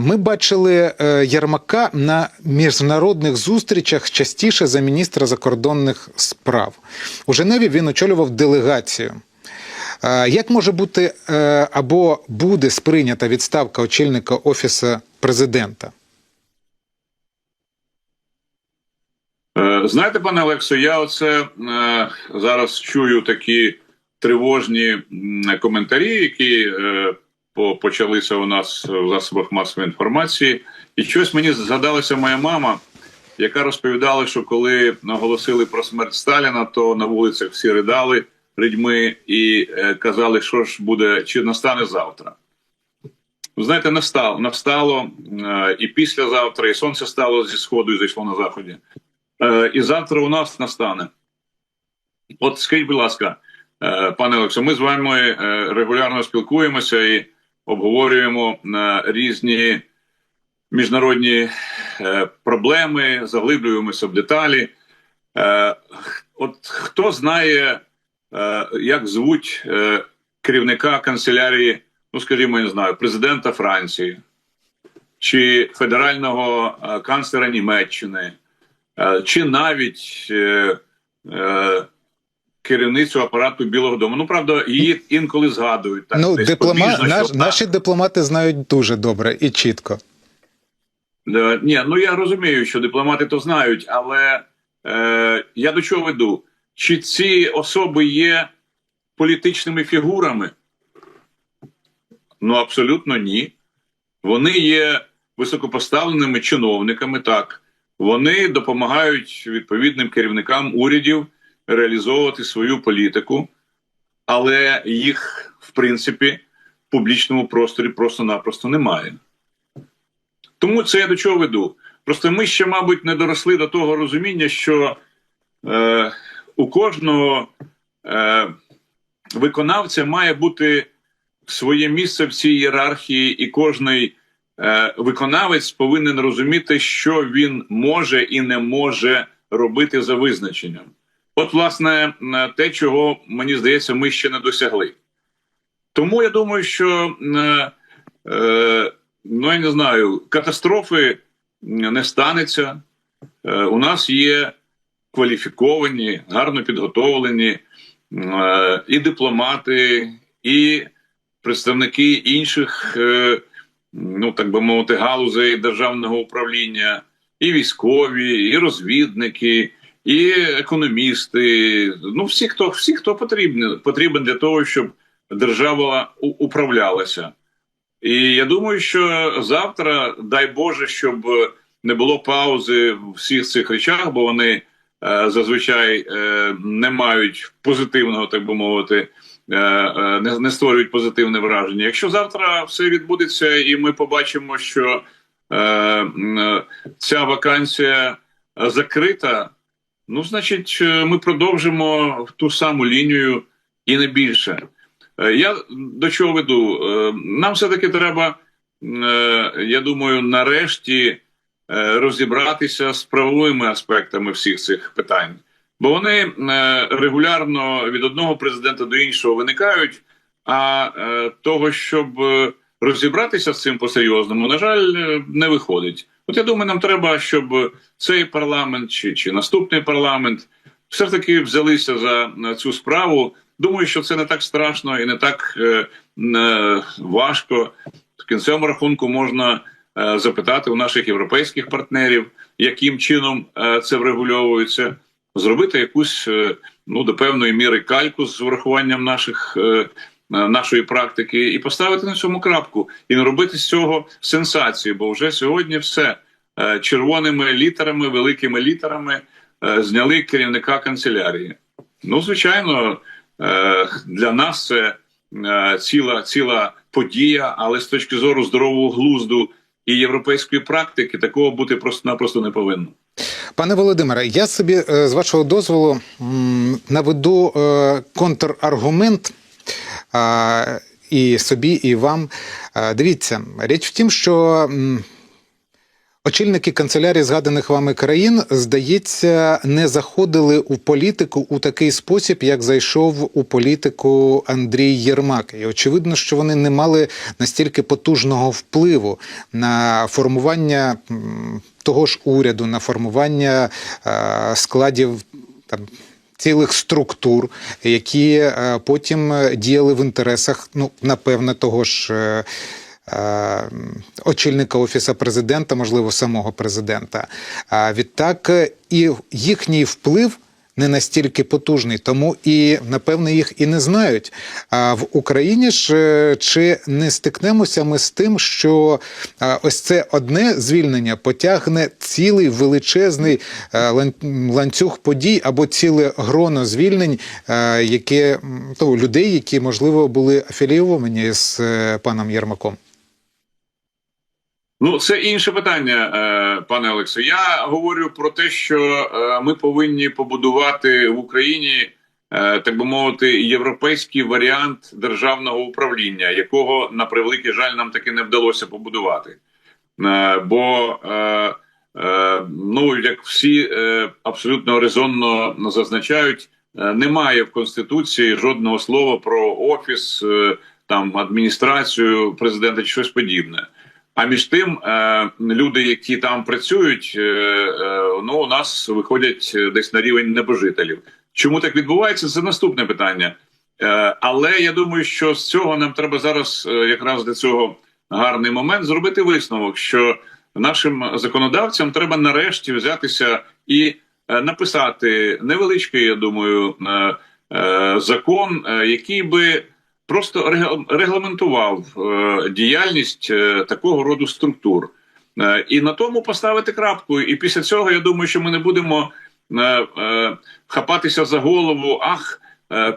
Ми бачили е, Єрмака на міжнародних зустрічах частіше за міністра закордонних справ. У Женеві він очолював делегацію. Як може бути е, або буде сприйнята відставка очільника офісу президента? Е, Знаєте, пане Олексо, я оце е, зараз чую такі тривожні коментарі, які е, почалися у нас в засобах масової інформації. І щось мені згадалася моя мама, яка розповідала, що коли наголосили про смерть Сталіна, то на вулицях всі ридали людьми і е, казали, що ж буде, чи настане завтра. Знаєте, настало, настало е, і післязавтра, і сонце стало зі сходу і зайшло на заході. Е, і завтра у нас настане. От скажіть, будь ласка, пане Олексо, ми з вами регулярно спілкуємося і обговорюємо різні міжнародні е, проблеми, заглиблюємося в деталі. Е, От хто знає, е, як звуть керівника канцелярії, ну скажімо, я не знаю, президента Франції чи федерального канцлера Німеччини, чи навіть керівницю апарату Білого Дому. Ну правда, її інколи згадують. Так, ну, десь диплома... побіжно, наш... що наші дипломати знають дуже добре і чітко. Е, Ні, ну я розумію, що дипломати то знають, але е, я до чого веду? Чи ці особи є політичними фігурами? Ну, абсолютно ні. Вони є високопоставленими чиновниками, так. Вони допомагають відповідним керівникам урядів реалізовувати свою політику, але їх, в принципі, в публічному просторі просто-напросто немає. Тому це я до чого веду. Просто ми ще, мабуть, не доросли до того розуміння, що е, у кожного е, виконавця має бути своє місце в цій ієрархії, і кожний е, виконавець повинен розуміти, що він може і не може робити за визначенням. От, власне, е, те, чого мені здається, ми ще не досягли. Тому я думаю, що. Е, е, ну я не знаю, катастрофи не станеться. У нас є кваліфіковані, гарно підготовлені і дипломати, і представники інших, ну так би мовити, галузей державного управління, і військові, і розвідники, і економісти. Ну, всі, хто всі, хто потрібен, потрібен для того, щоб держава управлялася. І я думаю, що завтра, дай Боже, щоб не було паузи в всіх цих речах, бо вони е, зазвичай е, не мають позитивного, так би мовити, е, не, створюють позитивне враження. Якщо завтра все відбудеться, і ми побачимо, що ця вакансія закрита, ну значить, е, ми продовжимо в ту саму лінію і не більше. Е, Я до чого веду? Е, Нам все-таки треба, я думаю, нарешті розібратися з правовими аспектами всіх цих питань, бо вони регулярно від одного президента до іншого виникають. А того, щоб розібратися з цим по-серйозному, на жаль, не виходить. От я думаю, нам треба, щоб цей парламент чи, чи наступний парламент все ж таки взялися за цю справу. Думаю, що це не так страшно і не так е, е, важко. В кінцевому рахунку можна е, запитати у наших європейських партнерів, яким чином е, це врегульовується, зробити якусь е, ну до певної міри кальку з врахуванням наших. Е, Нашої практики і поставити на цьому крапку, і не робити з цього сенсацію, бо вже сьогодні все е, червоними літерами, великими літерами е, зняли керівника канцелярії. Ну, звичайно, Е, для нас це е, ціла ціла подія, але з точки зору здорового глузду і європейської практики такого бути просто-напросто не повинно. Пане Володимире, я собі е, з вашого дозволу наведу е, контраргумент е, і собі, і вам. Дивіться, річ в тім, що Очільники канцелярії згаданих вами країн, здається, не заходили у політику у такий спосіб, як зайшов у політику Андрій Єрмак. І очевидно, що вони не мали настільки потужного впливу на формування того ж уряду, на формування складів. Цілих структур, які е, потім е, діяли в інтересах, ну напевне, того ж е, очільника офісу президента, можливо, самого президента. А відтак і їхній вплив не настільки потужний, тому і напевне їх і не знають. А в Україні ж е, чи не стикнемося ми з тим, що ось це одне звільнення потягне цілий величезний е, ланцюг подій або ціле гроно звільнень, е, м, ну, людей, які можливо були афілійовані з паном Єрмаком. Ну, це інше питання, е, пане Олексію. Я говорю про те, що е, ми повинні побудувати в Україні, е, так би мовити, європейський варіант державного управління, якого на превеликий жаль нам таки не вдалося побудувати. Бо ну як всі абсолютно резонно зазначають, немає в конституції жодного слова про офіс, там адміністрацію президента чи щось подібне. А між тим, е, люди, які там працюють, е, е, ну у нас виходять десь на рівень небожителів. Чому так відбувається? Це наступне питання. Але я думаю, що з цього нам треба зараз, якраз для цього гарний момент, зробити висновок, що нашим законодавцям треба нарешті взятися і написати невеличкий, я думаю, закон, який би просто рег- регламентував е, діяльність е, такого роду структур. Е, І на тому поставити крапку. І після цього я думаю, що ми не будемо хапатися за голову. Ах,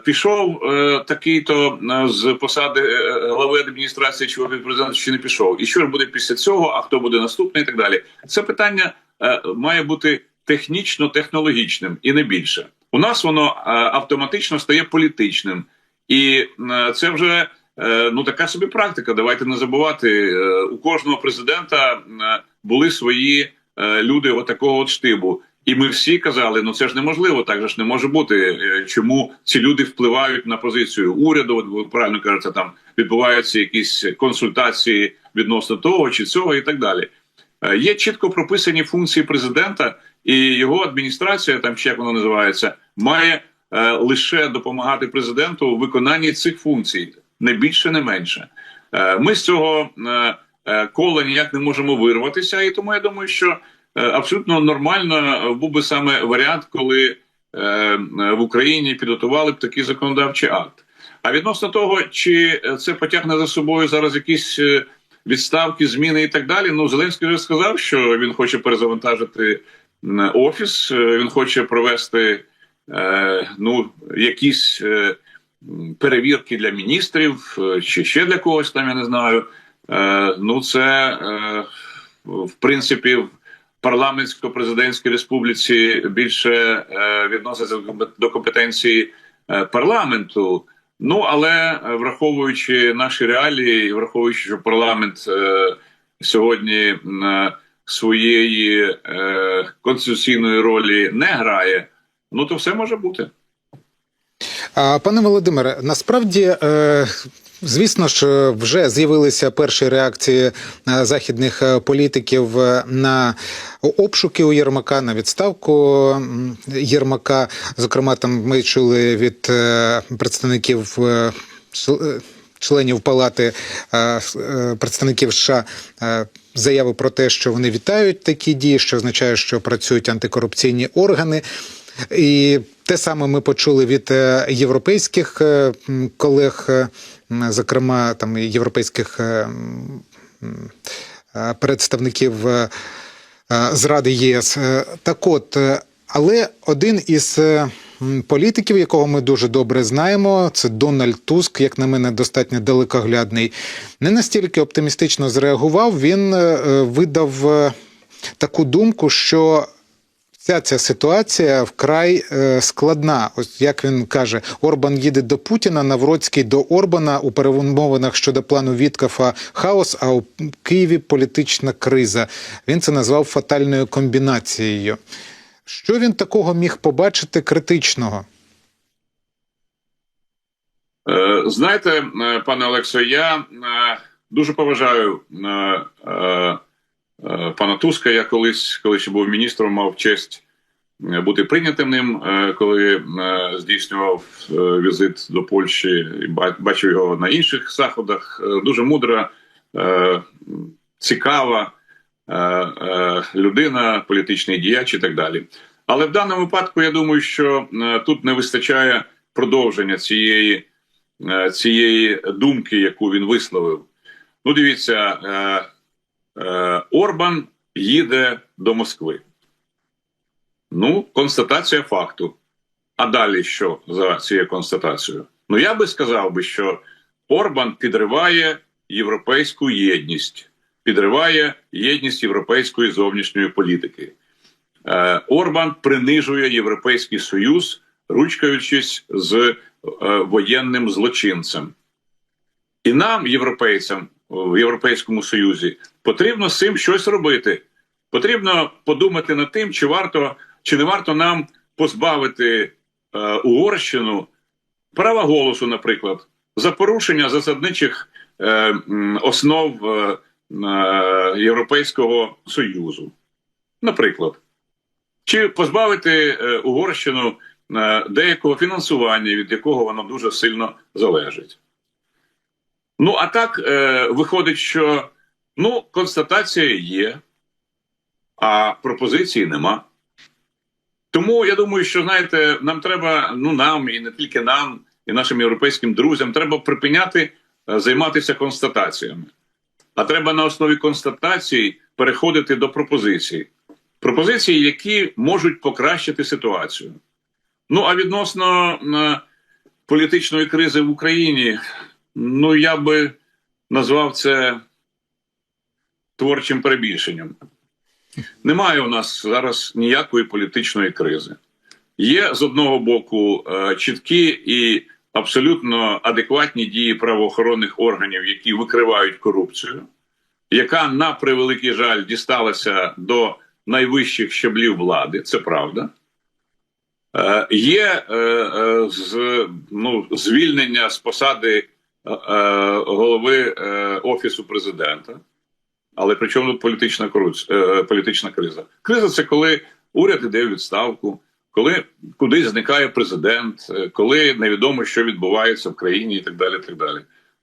пішов такий-то е, з посади глави адміністрації чи президента, чи не пішов. І що ж буде після цього? А хто буде наступний, і так далі. Це питання має бути технічно-технологічним і не більше. У нас воно автоматично стає політичним. І е, це вже е, ну така собі практика. Давайте не забувати. е, У кожного президента були свої люди отакого от штибу. І ми всі казали, ну це ж неможливо, так же ж не може бути. Чому ці люди впливають на позицію уряду? Ви правильно кажете, там відбуваються якісь консультації відносно того чи цього, і так далі. Є чітко прописані функції президента, і його адміністрація, там чи як воно називається, має лише допомагати президенту у виконанні цих функцій, не більше, не менше. Е, ми з цього е, е, кола ніяк не можемо вирватися, і тому я думаю, що е, абсолютно нормально був би саме варіант, коли е, е, в Україні підготували б такий законодавчий акт. А відносно того, чи це потягне за собою зараз якісь е, відставки, зміни і так далі. Ну Зеленський вже сказав, що він хоче перезавантажити офіс, е, він хоче провести е, ну якісь е, перевірки для міністрів е, чи ще для когось там, я не знаю. Ну, це в принципі в парламентсько-президентській республіці більше відноситься до компетенції парламенту. Ну але враховуючи наші реалії, і враховуючи, що парламент е, сьогодні е, своєї е, конституційної ролі не грає, ну то все може бути. Пане Володимире, насправді. Е... Звісно ж, вже з'явилися перші реакції е, західних е, політиків на обшуки у Єрмака, на відставку Єрмака. Зокрема, там ми чули від представників чл- членів палати представників США заяви про те, що вони вітають такі дії, що означає, що працюють антикорупційні органи. І те саме ми почули від е, європейських е, колег, е, зокрема там європейських представників е, зради ЄС. Так от, але один із політиків, якого ми дуже добре знаємо, це Дональд Туск, як на мене, достатньо далекоглядний, не настільки оптимістично зреагував. Він видав таку думку, що Вся ця ситуація вкрай е, складна. Ось як він каже, Орбан їде до Путіна, Навроцький до Орбана у перемовинах щодо плану Віткафа хаос, а у Києві політична криза. Він це назвав фатальною комбінацією. Що він такого міг побачити критичного? Е, Знаєте, е, пане Олексо, я дуже поважаю пана Туска. Я колись, коли ще був міністром, мав честь е, бути прийнятим ним, е, коли е, здійснював е, візит до Польщі і бачив його на інших заходах. Е, Дуже мудра, е, цікава е, е, людина, політичний діяч і так далі. Але в даному випадку я думаю, що е, тут не вистачає продовження цієї е, цієї думки, яку він висловив. Ну, дивіться, е, е, Орбан їде до Москви. Ну, констатація факту. А далі що за цією констатацією? Ну, я би сказав би, що Орбан підриває європейську єдність, підриває єдність європейської зовнішньої політики. Е, Орбан принижує Європейський Союз, ручкаючись з е, воєнним злочинцем. І нам, європейцям в Європейському Союзі, потрібно з цим щось робити. Потрібно подумати над тим, чи варто чи не варто нам позбавити е, Угорщину права голосу, наприклад, за порушення засадничих е, основ е, е, Європейського Союзу. Наприклад, чи позбавити е, Угорщину е, деякого фінансування, від якого воно дуже сильно залежить. Ну, а так е, виходить, що ну, констатація є, а пропозиції нема. Тому я думаю, що знаєте, нам треба, ну нам і не тільки нам, і нашим європейським друзям, треба припиняти е, займатися констатаціями. А треба на основі констатацій переходити до пропозицій. Пропозиції, які можуть покращити ситуацію. Ну а відносно е, політичної кризи в Україні, ну я би назвав це творчим перебільшенням. Немає у нас зараз ніякої політичної кризи. Є з одного боку е, чіткі і абсолютно адекватні дії правоохоронних органів, які викривають корупцію, яка на превеликий жаль дісталася до найвищих щаблів влади. Це правда. Е, Є е, ну, звільнення з посади голови е, Офісу президента. Але при чому тут політична, е, політична криза? Криза це коли уряд іде в відставку, коли кудись зникає президент, е, коли невідомо, що відбувається в країні, і так далі. так далі.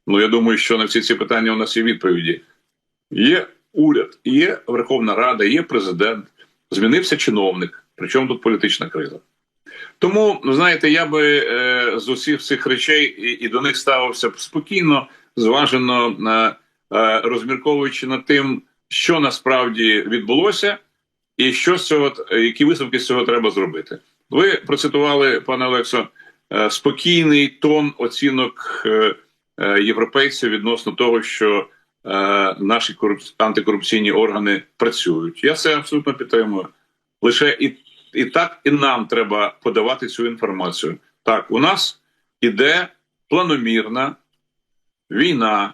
Ну я думаю, що на всі ці питання у нас є відповіді. Є уряд, є Верховна Рада, є президент, змінився чиновник. Причому тут політична криза. Тому, знаєте, я би е, з усіх цих речей і, і до них ставився б спокійно, зважено, е, розмірковуючи над тим, що насправді відбулося, і що з цього, які висновки з цього треба зробити. Ви процитували, пане Олексо, е, спокійний тон оцінок е, е, європейців відносно того, що е, наші корупці... антикорупційні органи працюють. Я це абсолютно підтримую. Лише і, і так, і нам треба подавати цю інформацію. Так, у нас іде планомірна війна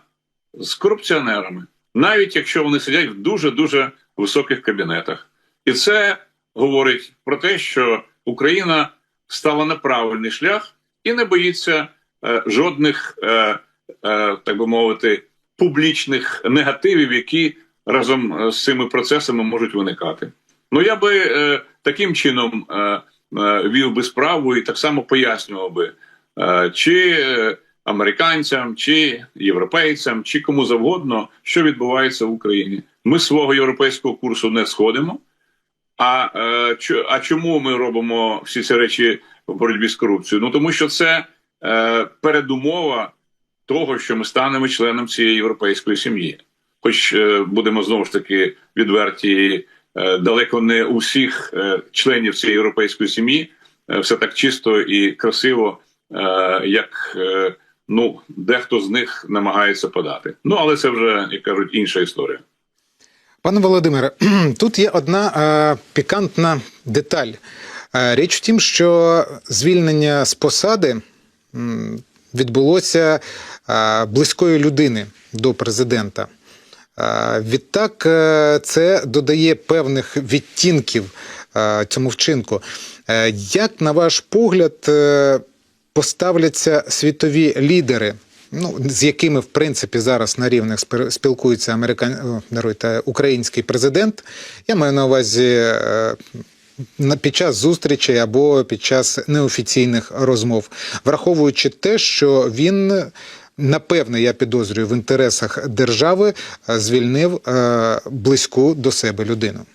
з корупціонерами, навіть якщо вони сидять в дуже дуже високих кабінетах, і це говорить про те, що Україна стала на правильний шлях і не боїться е, жодних, е, е, так би мовити, публічних негативів, які разом з цими процесами можуть виникати. Ну я би е, таким чином е, е, вів би справу і так само пояснював би, е, чи е, американцям, чи європейцям, чи кому завгодно, що відбувається в Україні. Ми свого європейського курсу не сходимо. А, е, чо- а чому ми робимо всі ці речі в боротьбі з корупцією? Ну тому що це е, передумова того, що ми станемо членом цієї європейської сім'ї. Хоч е, будемо знову ж таки відверті, далеко не у всіх е, членів цієї європейської сім'ї е, все так чисто і красиво, е, як е, ну дехто з них намагається подати. Ну але це вже як кажуть інша історія. Пане Володимире, тут є одна е, пікантна деталь. Е, річ в тім, що звільнення з посади відбулося е, близької людини до президента. Відтак, е, це додає певних відтінків е, цьому вчинку. Е, Як, на ваш погляд, поставляться світові лідери, ну, з якими, в принципі, зараз на рівних спілкується американ... даруйте, український президент? Я маю на увазі під час зустрічей або під час неофіційних розмов, враховуючи те, що він. Напевне, я підозрюю, в інтересах держави е, звільнив е, близьку до себе людину.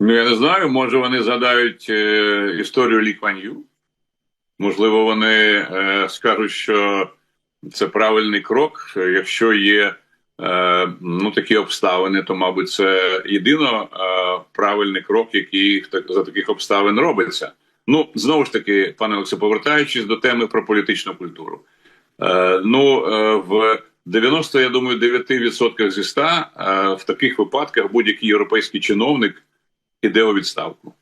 Ну, я не знаю, може вони згадають е, історію Лі Ю. Можливо, вони е, скажуть, що це правильний крок. Якщо є е, ну, такі обставини, то, мабуть, це єдино е, правильний крок, який за таких обставин робиться. Ну, знову ж таки, пане Олексію, повертаючись до теми про політичну культуру. Е, ну, е, в 90, я думаю, 9% зі 100 е, в таких випадках будь-який європейський чиновник іде у відставку.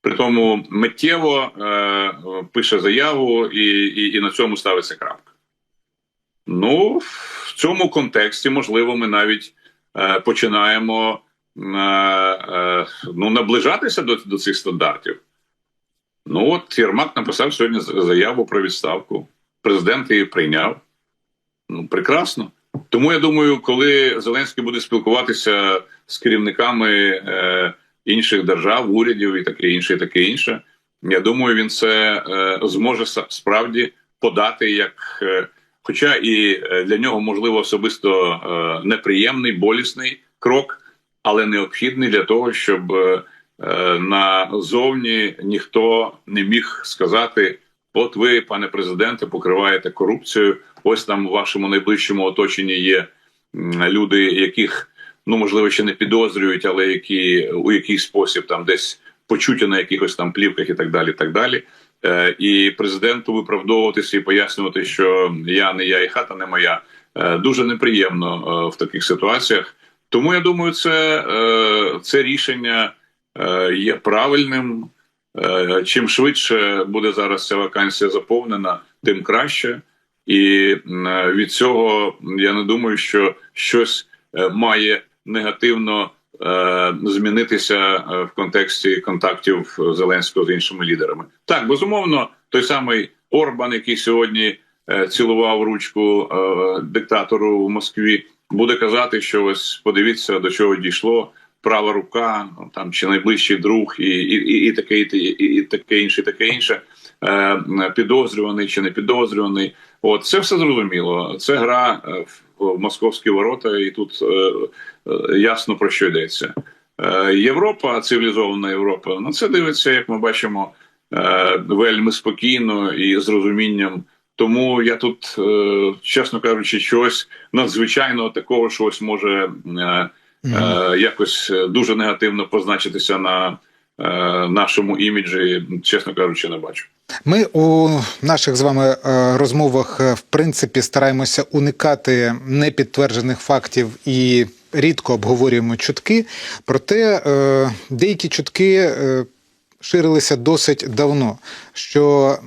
При тому миттєво е, пише заяву і, і, і на цьому ставиться крапка. Ну, в цьому контексті, можливо, ми навіть е, починаємо е, е, ну, наближатися до, до цих стандартів. Ну, от Єрмак написав сьогодні заяву про відставку. Президент її прийняв. Ну, прекрасно. Тому я думаю, коли Зеленський буде спілкуватися з керівниками е, інших держав, урядів і таке інше, і таке інше, я думаю, він це е, зможе справді подати як, е, хоча і е, для нього можливо особисто е, неприємний, болісний крок, але необхідний для того, щоб е, назовні ніхто не міг сказати: от ви, пане президенте, покриваєте корупцію. Ось там у вашому найближчому оточенні є люди, яких ну можливо ще не підозрюють, але які у якийсь спосіб там десь почуті на якихось там плівках і так далі. так далі. Е, і президенту виправдовуватися і пояснювати, що я не я і хата не моя, е, дуже неприємно е, в таких ситуаціях. Тому я думаю, це, е, це рішення е, є правильним. Е, Чим швидше буде зараз ця вакансія заповнена, тим краще. І від цього я не думаю, що щось е, має негативно е, змінитися е, в контексті контактів Зеленського з іншими лідерами. Так, безумовно, той самий Орбан, який сьогодні е, цілував ручку е, диктатору в Москві, буде казати, що ось подивіться до чого дійшло. Права рука, там чи найближчий друг, і, і, і, таке, і, і, таке інше, таке інше, е, підозрюваний чи не підозрюваний. От це все зрозуміло. Це гра е, в, московські ворота, і тут е, е, ясно про що йдеться. Е, Європа, цивілізована Європа, на це дивиться, як ми бачимо, е, вельми спокійно і з розумінням. Тому я тут, е, чесно кажучи, щось надзвичайного такого, що ось може е, е, якось е, дуже негативно позначитися на е, нашому іміджі, чесно кажучи, не бачу. Ми у наших з вами е, розмовах е, в принципі стараємося уникати непідтверджених фактів і рідко обговорюємо чутки. Проте е, деякі чутки е, ширилися досить давно. Що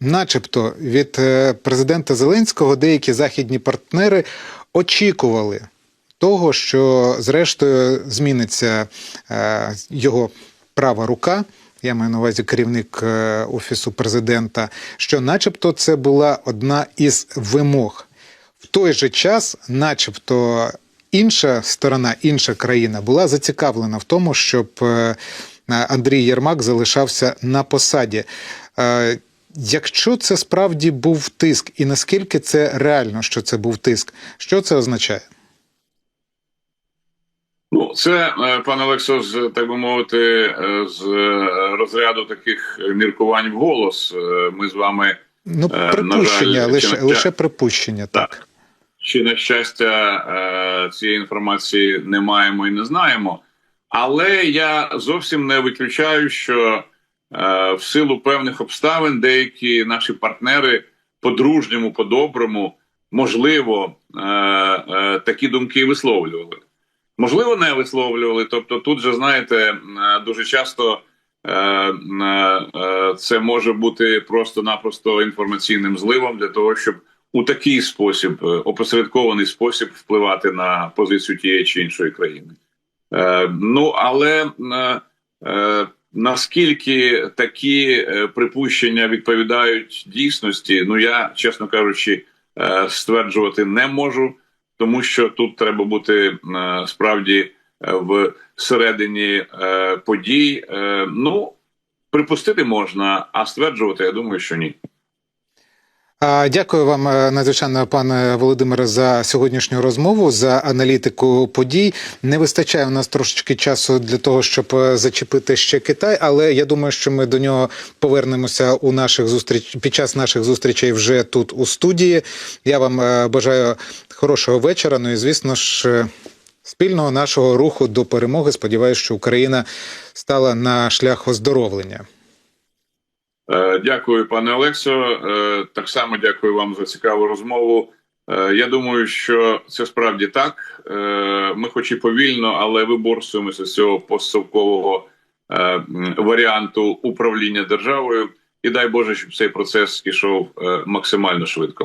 начебто від президента Зеленського деякі західні партнери очікували того, що зрештою зміниться е, його права рука. Я маю на увазі керівник е, офісу президента, що, начебто, це була одна із вимог. В той же час, начебто, інша сторона, інша країна була зацікавлена в тому, щоб е, Андрій Єрмак залишався на посаді. Якщо це справді був тиск, і наскільки це реально, що це був тиск, що це означає? Ну, це, е, пане Олексо, з так би мовити, е, з е, розряду таких міркувань в голос. Ми з вами Ну, Е, на жаль, лише, на- лише припущення, так. Так. чи на щастя цієї інформації не маємо і не знаємо. Але я зовсім не виключаю, що в силу певних обставин деякі наші партнери по-дружньому, по-доброму можливо, такі думки висловлювали. Можливо, не висловлювали. Тобто, тут же знаєте, дуже часто е, е, це може бути просто-напросто інформаційним зливом для того, щоб у такий спосіб, е, опосередкований спосіб, впливати на позицію тієї чи іншої країни. Ну але наскільки такі припущення відповідають дійсності, ну я чесно кажучи, стверджувати не можу, тому що тут треба бути е, справді е, в середині е, подій. Ну припустити можна, а стверджувати, я думаю, що ні. Дякую вам е, надзвичайно, пане Володимире, за сьогоднішню розмову, за аналітику подій. Не вистачає у нас трошечки часу для того, щоб е, зачепити ще Китай, але я думаю, що ми до нього повернемося у наших зустріч під час наших зустрічей вже тут у студії. Я вам е, бажаю хорошого вечора. Ну і звісно ж. Спільного нашого руху до перемоги. Сподіваюся, що Україна стала на шлях оздоровлення. Е, Дякую, пане Олексо. Е, Так само дякую вам за цікаву розмову. Е, Я думаю, що це справді так. Ми, хоч і повільно, але виборсуємося з цього постсовкового варіанту управління державою. І дай Боже, щоб цей процес ішов максимально швидко.